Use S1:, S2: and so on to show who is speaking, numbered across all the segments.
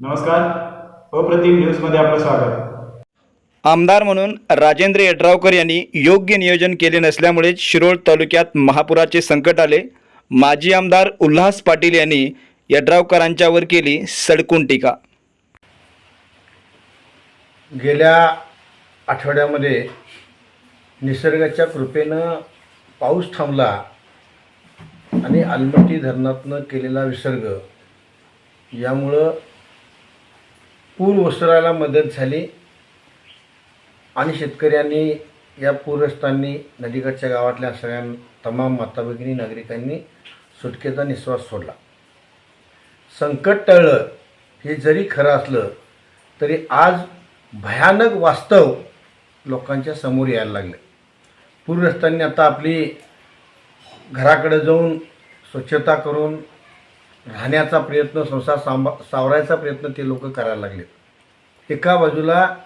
S1: नमस्कार. अप्रतिम न्यूजमध्ये आपलं स्वागत.
S2: आमदार म्हणून राजेंद्र यड्रावकर यांनी योग्य नियोजन केले नसल्यामुळे शिरोळ तालुक्यात महापुराचे संकट आले. माजी आमदार उल्हास पाटील यांनी यड्रावकरांच्यावर केली सडकून टीका.
S3: गेल्या आठवड्यामध्ये निसर्गाच्या कृपेनं पाऊस थांबला आणि आलमट्टी धरणातनं केलेला विसर्ग यामुळं पूर ओसरायला मदत झाली आणि शेतकऱ्यांनी या पूरग्रस्तांनी नदीकडच्या गावातल्या सगळ्या तमाम माता भगिनी नागरिकांनी सुटकेचा निश्वास सोडला. संकट टळलं हे जरी खरं असलं तरी आज भयानक वास्तव लोकांच्या समोर यायला लागलं. पूरग्रस्तांनी आता आपली घराकडे जाऊन स्वच्छता करून राहण्याचा प्रयत्न संसार सांभा सावरायचा प्रयत्न ते लोक करायला लागलेत. एका बाजूला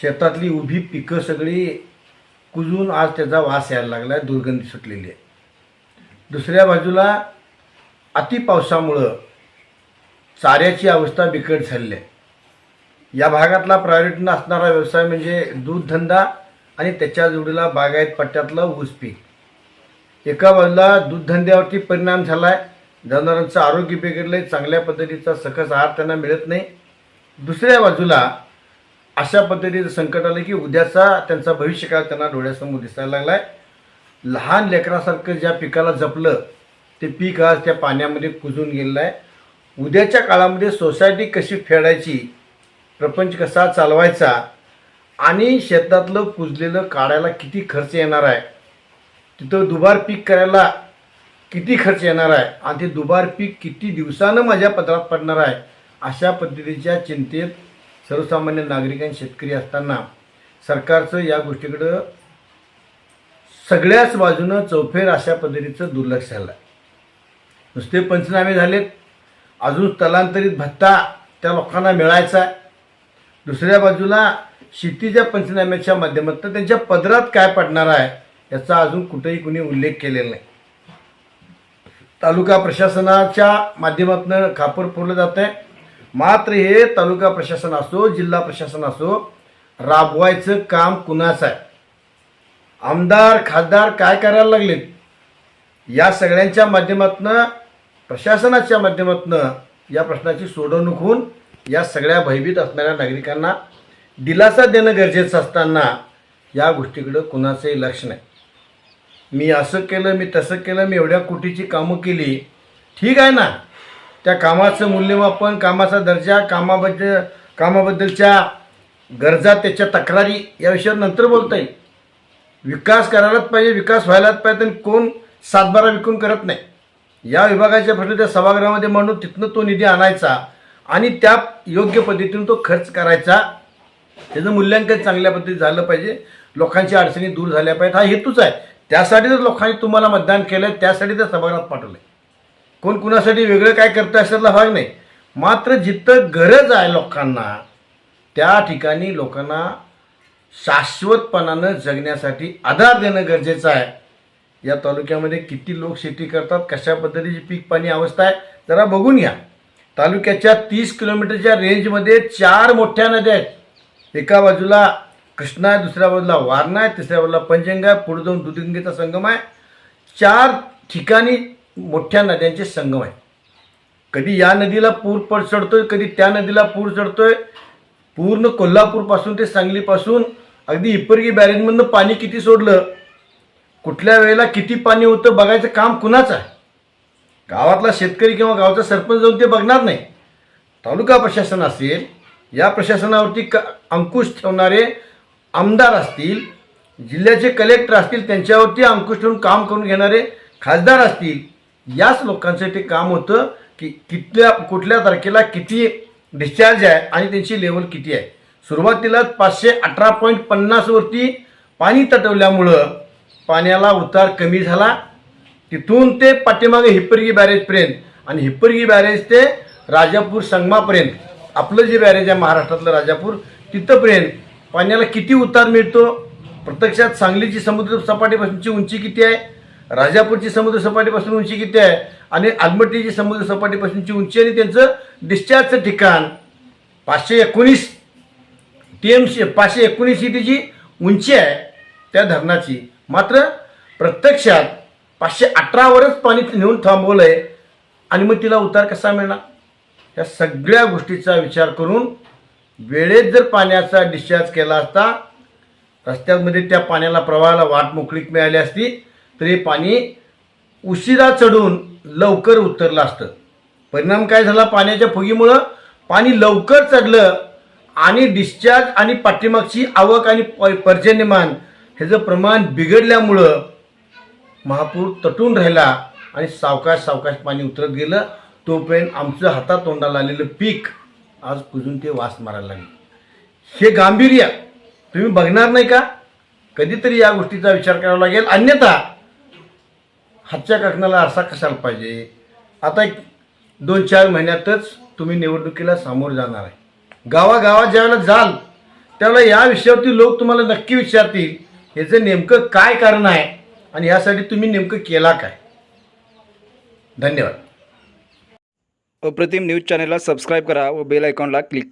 S3: शेतातली उभी पिकं सगळी कुजून आज त्याचा वास यायला लागला आहे दुर्गंधी सुटलेली आहे. दुसऱ्या बाजूला अतिपावसामुळं चाऱ्याची अवस्था बिकट झालेली आहे. या भागातला प्रायोरिटीनं असणारा व्यवसाय म्हणजे दूधधंदा आणि त्याच्या जोडीला बागायत पट्ट्यातलं ऊस पीक. एका बाजूला दूधधंद्यावरती परिणाम झाला आहे जनावरांचं आरोग्य बिघडलं आहे चांगल्या पद्धतीचा सकस आहार त्यांना मिळत नाही. दुसऱ्या बाजूला अशा पद्धतीचं संकट आलं की उद्याचा त्यांचा भविष्यकाळ त्यांना डोळ्यासमोर दिसायला लागला आहे लहान लेकरासारखं ज्या पिकाला जपलं ते पीक आज त्या पाण्यामध्ये कुजून गेलेलं आहे. उद्याच्या काळामध्ये सोसायटी कशी फेडायची प्रपंच कसा चालवायचा आणि शेतातलं कुजलेलं काढायला किती खर्च येणार आहे तिथं दुबार पीक करायला किती खर्च येणार आहे आणि ते दुबार पीक किती दिवसानं माझ्या पदरात पडणार आहे अशा पद्धतीच्या चिंतेत सर्वसामान्य नागरिक आणि शेतकरी असताना सरकारचं या गोष्टीकडं सगळ्याच बाजूनं चौफेर अशा पद्धतीचं दुर्लक्ष झालं आहे नुसते पंचनामे झालेत अजून स्थलांतरित भत्ता त्या लोकांना मिळायचा आहे. दुसऱ्या बाजूला शेतीच्या पंचनाम्याच्या माध्यमातून त्यांच्या पदरात काय पडणार आहे याचा अजून कुठेही कुणी उल्लेख केलेला नाही. तालुका प्रशासनाच्या माध्यमातून खापर पुरलं जात आहे मात्र हे तालुका प्रशासन असो जिल्हा प्रशासन असो राबवायचं काम कुणाचं आहे? आमदार खासदार काय करायला लागलेत या सगळ्यांच्या माध्यमातून प्रशासनाच्या माध्यमातून या प्रश्नाची सोडवणूक होऊन या सगळ्या भयभीत असणाऱ्या नागरिकांना दिलासा देणं गरजेचं असताना या गोष्टीकडं कुणाचंही लक्ष नाही. मी असं केलं मी तसं केलं मी एवढ्या कोटीची कामं केली. ठीक आहे ना? त्या कामाचं मूल्यमापन कामाचा दर्जा कामाबद्दल कामाबद्दलच्या गरजा त्याच्या तक्रारी या विषयावर नंतर बोलता येईल विकास करायलाच पाहिजे विकास व्हायलाच पाहिजे आणि कोण सातबारा विकून करत नाही? या विभागाच्या प्रश्न त्या सभागृहामध्ये मांडून तिथनं तो निधी आणायचा आणि त्या योग्य पद्धतीने तो खर्च करायचा. त्याचं मूल्यांकन चांगल्या पद्धतीत झालं पाहिजे. लोकांच्या अडचणी दूर झाल्या पाहिजेत. हा हेतूच आहे. त्यासाठी तर लोकांनी तुम्हाला मतदान केलं त्यासाठी तर सभागृहात पाठवलं कोण कुणासाठी वेगळं काय करतं अशातला भाग नाही. मात्र जिथं गरज आहे लोकांना त्या ठिकाणी लोकांना शाश्वतपणानं जगण्यासाठी आधार देणं गरजेचं आहे. या तालुक्यामध्ये किती लोक शेती करतात कशा पद्धतीची पीक पाणी अवस्था आहे जरा बघून घ्या तालुक्याच्या तीस किलोमीटरच्या रेंजमध्ये चार मोठ्या नद्या आहेत. एका बाजूला कृष्णा आहे दुसऱ्या बाजूला वारणा आहे तिसऱ्या बाजूला पंचंग आहे पुढे जाऊन दुधगंगेचा संगम आहे. चार ठिकाणी मोठ्या नद्यांचे संगम आहे. कधी या नदीला पूर पड चढतोय कधी त्या नदीला पूर चढतोय. पूर्ण कोल्हापूरपासून ते सांगलीपासून अगदी इपरगी बॅरेजमधनं पाणी किती सोडलं? कुठल्या वेळेला किती पाणी होतं? बघायचं काम कुणाचं आहे? गावातला शेतकरी किंवा गावचा सरपंच जाऊन ते बघणार नाही. तालुका प्रशासन असेल या प्रशासनावरती क अंकुश ठेवणारे आमदार असतील जिल्ह्याचे कलेक्टर असतील त्यांच्यावरती अंकुश ठेवून काम करून घेणारे खासदार असतील याच लोकांसाठी काम होतं की कितल्या कुठल्या तारखेला किती डिस्चार्ज आहे आणि त्यांची लेवल किती आहे. सुरुवातीलाच पाचशे अठरा पॉईंट पन्नासवरती पाणी तटवल्यामुळं पाण्याला उतार कमी झाला. तिथून ते पाठीमागे हिप्परगी बॅरेजपर्यंत आणि हिप्परगी बॅरेज ते राजापूर संगमापर्यंत आपलं जे बॅरेज आहे महाराष्ट्रातलं राजापूर तिथंपर्यंत पाण्याला किती उतार मिळतो? प्रत्यक्षात सांगलीची समुद्र सपाटीपासूनची उंची किती आहे? राजापूरची समुद्र सपाटीपासून उंची किती आहे? आणि आलमट्टीची समुद्र सपाटीपासूनची उंची आणि त्यांचं डिस्चार्जचं ठिकाण. पाचशे एकोणीस टी एम सी पाचशे एकोणीस जी उंची आहे त्या धरणाची. मात्र प्रत्यक्षात पाचशे अठरावरच पाणी नेऊन थांबवलं आहे आणि मग तिला उतार कसा मिळणार? या सगळ्या गोष्टीचा विचार करून वेळेत जर पाण्याचा डिस्चार्ज केला असता रस्त्यामध्ये त्या पाण्याला प्रवाहाला वाट मोकळीक मिळाली असती तर हे पाणी उशिरा चढून लवकर उतरलं असतं. परिणाम काय झाला? पाण्याच्या फुगीमुळं पाणी लवकर चढलं आणि डिस्चार्ज आणि पाठीमागची आवक आणि प- पर्जन्यमान ह्याचं प्रमाण बिघडल्यामुळं महापूर तटून राहिला आणि सावकाश सावकाश पाणी उतरत गेलं. तोपर्यंत आमचं हातातोंडाला आलेलं पीक आज कुजून ते वास मारायला लागले. हे गांभीर्य तुम्ही बघणार नाही का? कधीतरी या गोष्टीचा विचार करावा लागेल. अन्यथा हातच्या कखनाला असा कशाला पाहिजे? आता एक दोन चार महिन्यातच तुम्ही निवडणुकीला सामोरं जाणार आहे. गावागावात ज्यावेळेला जाल त्यावेळेला या विषयावरती लोक तुम्हाला नक्की विचारतील ह्याचं नेमकं काय कारण आहे आणि यासाठी तुम्ही नेमकं केला काय? धन्यवाद.
S2: अप्रतिम न्यूज चॅनलला सबस्क्राईब करा व बेल आयकॉनला क्लिक